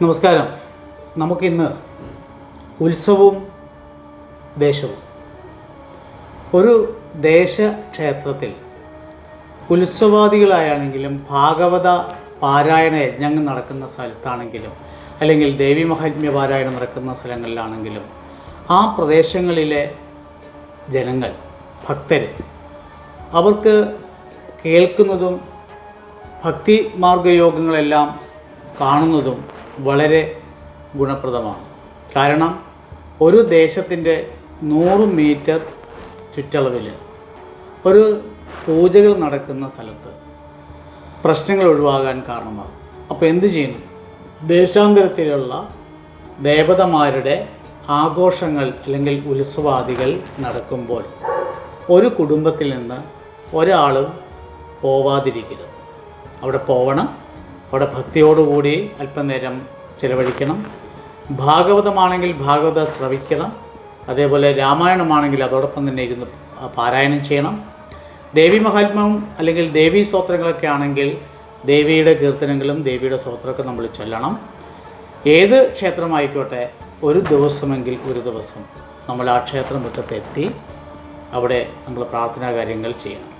നമസ്കാരം. നമുക്കിന്ന് ഉത്സവവും ദേശവും ഒരു ദേശക്ഷേത്രത്തിൽ ഉത്സവാദികളായാണെങ്കിലും ഭാഗവത പാരായണ യജ്ഞങ്ങൾ നടക്കുന്ന സ്ഥലത്താണെങ്കിലും അല്ലെങ്കിൽ ദേവി മഹാത്മ്യ പാരായണം നടക്കുന്ന സ്ഥലങ്ങളിലാണെങ്കിലും ആ പ്രദേശങ്ങളിലെ ജനങ്ങൾ ഭക്തർ അവർക്ക് കേൾക്കുന്നതും ഭക്തി മാർഗയോഗങ്ങളെല്ലാം കാണുന്നതും വളരെ ഗുണപ്രദമാണ്. കാരണം ഒരു ദേശത്തിന്റെ നൂറ് മീറ്റർ ചുറ്റളവിൽ ഒരു പൂജകൾ നടക്കുന്ന സ്ഥലത്ത് പ്രശ്നങ്ങൾ ഒഴിവാകാൻ കാരണമാകും. അപ്പോൾ എന്ത് ചെയ്യണം ദേശാന്തരത്തിലുള്ള ദേവതമാരുടെ ആഘോഷങ്ങൾ അല്ലെങ്കിൽ ഉത്സവാദികൾ നടക്കുമ്പോൾ ഒരു കുടുംബത്തിൽ നിന്ന് ഒരാളും പോവാതിരിക്കരുത്. അവിടെ പോവണം അവിടെ ഭക്തിയോടുകൂടി അല്പനേരം ചിലവഴിക്കണം. ഭാഗവതമാണെങ്കിൽ ഭാഗവത ശ്രവിക്കണം. അതേപോലെ രാമായണമാണെങ്കിൽ അതോടൊപ്പം തന്നെ ഇരുന്ന് പാരായണം ചെയ്യണം. ദേവി മഹാത്മ്യം അല്ലെങ്കിൽ ദേവീ സ്തോത്രങ്ങളൊക്കെ ആണെങ്കിൽ ദേവിയുടെ കീർത്തനങ്ങളും ദേവിയുടെ സ്തോത്രമൊക്കെ നമ്മൾ ചൊല്ലണം. ഏത് ക്ഷേത്രമായിക്കോട്ടെ ഒരു ദിവസമെങ്കിൽ ഒരു ദിവസം നമ്മൾ ആ ക്ഷേത്രം മുറ്റത്തെത്തി അവിടെ നമ്മൾ പ്രാർത്ഥനാ കാര്യങ്ങൾ ചെയ്യണം.